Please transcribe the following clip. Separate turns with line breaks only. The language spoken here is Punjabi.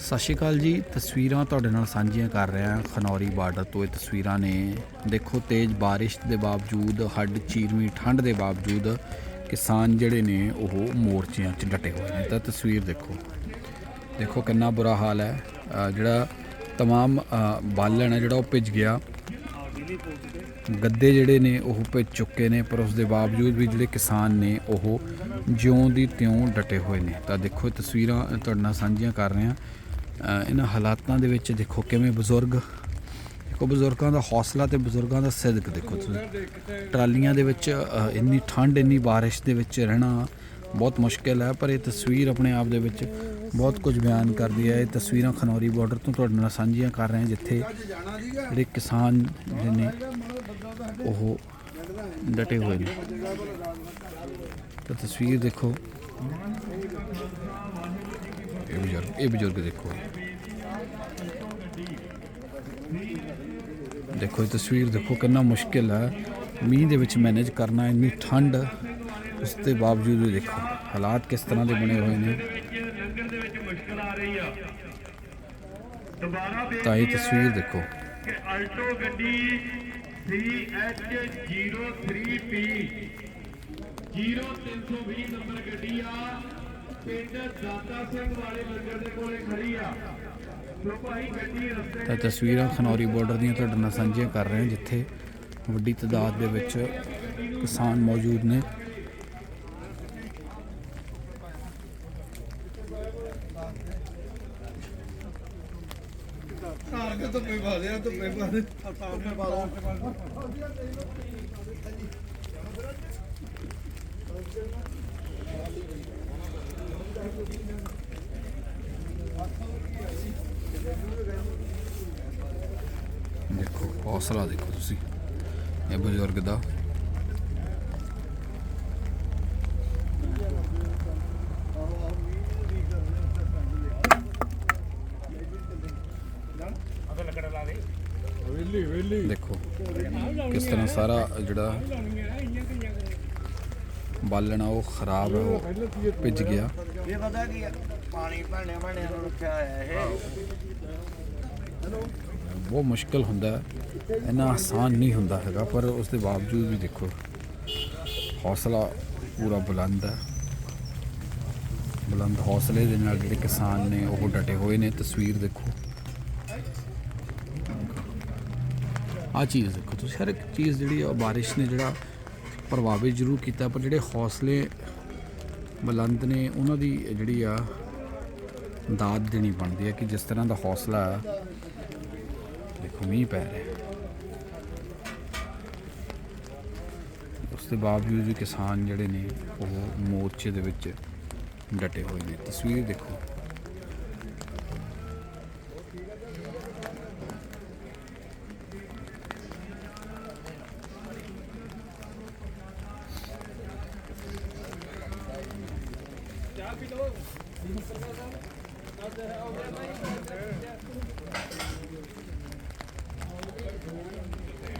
ਸਤਿ ਸ਼੍ਰੀ ਅਕਾਲ ਜੀ ਤਸਵੀਰਾਂ ਤੁਹਾਡੇ ਨਾਲ ਸਾਂਝੀਆਂ ਕਰ ਰਿਹਾ ਹਾਂ ਖਨੌਰੀ ਬਾਰਡਰ ਤੋਂ ਇਹ ਤਸਵੀਰਾਂ ਨੇ ਦੇਖੋ ਤੇਜ਼ ਬਾਰਿਸ਼ ਦੇ ਬਾਵਜੂਦ ਹੱਡ ਚੀਰਵੀਂ ਠੰਡ ਦੇ ਬਾਵਜੂਦ ਕਿਸਾਨ ਜਿਹੜੇ ਨੇ ਉਹ ਮੋਰਚਿਆਂ 'ਚ ਡਟੇ ਹੋਏ ਨੇ ਤਾਂ ਤਸਵੀਰ ਦੇਖੋ ਦੇਖੋ ਕਿੰਨਾ ਬੁਰਾ ਹਾਲ ਹੈ ਅ, ਜਿਹੜਾ तमाम ਅ, ਬਾਲਣ ਹੈ ਜਿਹੜਾ ਉਹ ਭਿੱਜ ਗਿਆ ਗੱਦੇ ਜਿਹੜੇ ਨੇ ਉਹ ਭਿੱਜ ਚੁੱਕੇ ਨੇ ਪਰ ਉਸ ਦੇ ਬਾਵਜੂਦ ਵੀ ਜਿਹੜੇ ਕਿਸਾਨ ਨੇ ਉਹ ਜਿਉਂ ਦੀ ਤਿਉਂ ਡਟੇ ਹੋਏ ਨੇ ਤਾਂ ਦੇਖੋ ਇਹ ਤਸਵੀਰਾਂ ਤੁਹਾਡੇ ਨਾਲ ਸਾਂਝੀਆਂ ਕਰ ਰਹੇ ਹਾਂ ਅ, ਇਹਨਾਂ ਹਾਲਾਤਾਂ ਦੇ ਵਿੱਚ ਦੇਖੋ ਕਿਵੇਂ ਬਜ਼ੁਰਗ, ਦੇਖੋ ਬਜ਼ੁਰਗਾਂ ਦਾ ਹੌਸਲਾ ਤੇ ਬਜ਼ੁਰਗਾਂ ਦਾ ਸਿਦਕ ਦੇਖੋ ਤੁਸੀਂ। ਟਰਾਲੀਆਂ ਦੇ ਵਿੱਚ ਇੰਨੀ ਠੰਡ, ਇੰਨੀ ਬਾਰਿਸ਼ ਦੇ ਵਿੱਚ ਰਹਿਣਾ ਬਹੁਤ ਮੁਸ਼ਕਿਲ ਹੈ, ਪਰ ਇਹ ਤਸਵੀਰ ਆਪਣੇ ਆਪ ਦੇ ਵਿੱਚ ਬਹੁਤ ਕੁਝ ਬਿਆਨ ਕਰਦੀ ਹੈ। ਇਹ ਤਸਵੀਰਾਂ ਖਨੌਰੀ ਬਾਰਡਰ ਤੋਂ ਤੁਹਾਡੇ ਨਾਲ ਸਾਂਝੀਆਂ ਕਰ ਰਹੇ ਹਾਂ, ਜਿੱਥੇ ਜਿਹੜੇ ਕਿਸਾਨ ਜਿਹੜੇ ਨੇ ਉਹ ਡਟੇ ਹੋਏ ਨੇ। ਤਾਂ ਤਸਵੀਰ ਦੇਖੋ। ਇਹ ਬਜ਼ੁਰਗ ਇਹ ਬਜ਼ੁਰਗ ਦੇਖੋ। ਦੇਖੋ, ਇਹ ਤਸਵੀਰ ਦੇਖੋ, ਕਿੰਨਾ ਮੁਸ਼ਕਿਲ ਹੈ। ਮੀਂਹ ਦੇ ਵਿੱਚ ਮੈਨੇਜ ਕਰਨਾ, ਇੰਨੀ ਠੰਡ, ਉਸ ਦੇ ਬਾਵਜੂਦ ਵੀ ਦੇਖੋ, ਹਾਲਾਤ ਕਿਸ ਤਰ੍ਹਾਂ ਦੇ ਬਣੇ ਹੋਏ ਨੇ।
ਲੰਗਰ
ਤਾਂ ਇਹ ਤਸਵੀਰ ਦੇਖੋ।
ਕਿ ਅਲਟੋ ਗੱਡੀ CH03P 0320 ਨੰਬਰ ਗੱਡੀ ਆ। ਪਿੰਡ ਦਾਤਾ ਸਿੰਘ ਵਾਲੇ ਲੰਗਰ ਦੇ ਕੋਲੇ ਖੜੀ ਆ। ਸੋ ਭਾਈ ਗੱਡੀ ਰਸਤੇ
ਤਾਂ ਤਸਵੀਰਾਂ ਖਨੌਰੀ ਬਾਰਡਰ ਦੀਆਂ ਤੁਹਾਡੇ ਨਾਲ ਸਾਂਝੀਆਂ ਕਰ ਰਹੇ ਹਾਂ ਜਿੱਥੇ ਵੱਡੀ ਤਾਦਾਦ ਦੇ ਵਿੱਚ ਕਿਸਾਨ ਮੌਜੂਦ ਨੇ।
ਧੁੱਪੇ ਧੁੱਪੇ ਪਾ ਲਿਆ ਧੁੱਪੇ ਪਾ ਦੇ ਧੁੱਪੇ ਪਾ ਲਓ
ਦੇਖੋ ਹੌਸਲਾ ਦੇਖੋ ਤੁਸੀਂ। ਇਹ ਬਜ਼ੁਰਗ ਦਾ। ਦੇਖੋ ਕਿਸ ਤਰ੍ਹਾਂ ਸਾਰਾ ਜਿਹੜਾ ਬਾਲਣਾ ਉਹ ਖਰਾਬ ਹੈ ਭਿੱਜ ਗਿਆ।
ਇਹ ਪਤਾ ਕੀ? ਪਾਣੀ ਭਾਂਡੇ ਭਾਂਡਿਆਂ ਨੂੰ ਰੱਖਿਆ ਹੋਇਆ ਇਹ।
ਬਹੁਤ ਮੁਸ਼ਕਲ ਹੁੰਦਾ ਹੈ। ਇੰਨਾ ਆਸਾਨ ਨਹੀਂ ਹੁੰਦਾ ਹੈਗਾ ਪਰ ਉਸ ਦੇ ਬਾਵਜੂਦ ਵੀ ਦੇਖੋ ਹੌਸਲਾ ਪੂਰਾ ਬੁਲੰਦ ਹੈ। ਬੁਲੰਦ ਹੌਸਲੇ ਦੇ ਨਾਲ ਜਿਹੜੇ ਕਿਸਾਨ ਨੇ ਉਹ ਡਟੇ ਹੋਏ ਨੇ। ਤਸਵੀਰ ਦੇਖੋ। ਆ ਚੀਜ਼ ਦੇਖੋ ਤੁਸੀਂ ਹਰ ਇੱਕ ਚੀਜ਼ ਜਿਹੜੀ ਆ ਬਾਰਿਸ਼ ਨੇ ਜਿਹੜਾ ਪ੍ਰਭਾਵਿਤ ਜ਼ਰੂਰ ਕੀਤਾ, ਪਰ ਜਿਹੜੇ ਹੌਸਲੇ ਬੁਲੰਦ ਨੇ, ਉਹਨਾਂ ਦੀ ਜਿਹੜੀ ਆ ਦਾਤ ਦੇਣੀ ਬਣਦੀ ਹੈ ਕਿ ਜਿਸ ਤਰ੍ਹਾਂ ਦਾ ਹੌਸਲਾ ਦੇਖੋ, ਮੀਂਹ ਪੈ ਰਿਹਾ ਉਸ ਦੇ ਬਾਵਜੂਦ ਵੀ ਕਿਸਾਨ ਜਿਹੜੇ ਨੇ, ਉਹ ਮੋਰਚੇ ਦੇ ਵਿੱਚ ਡਟੇ ਹੋਏ ਨੇ। ਤਸਵੀਰ ਦੇਖੋ। Rápido.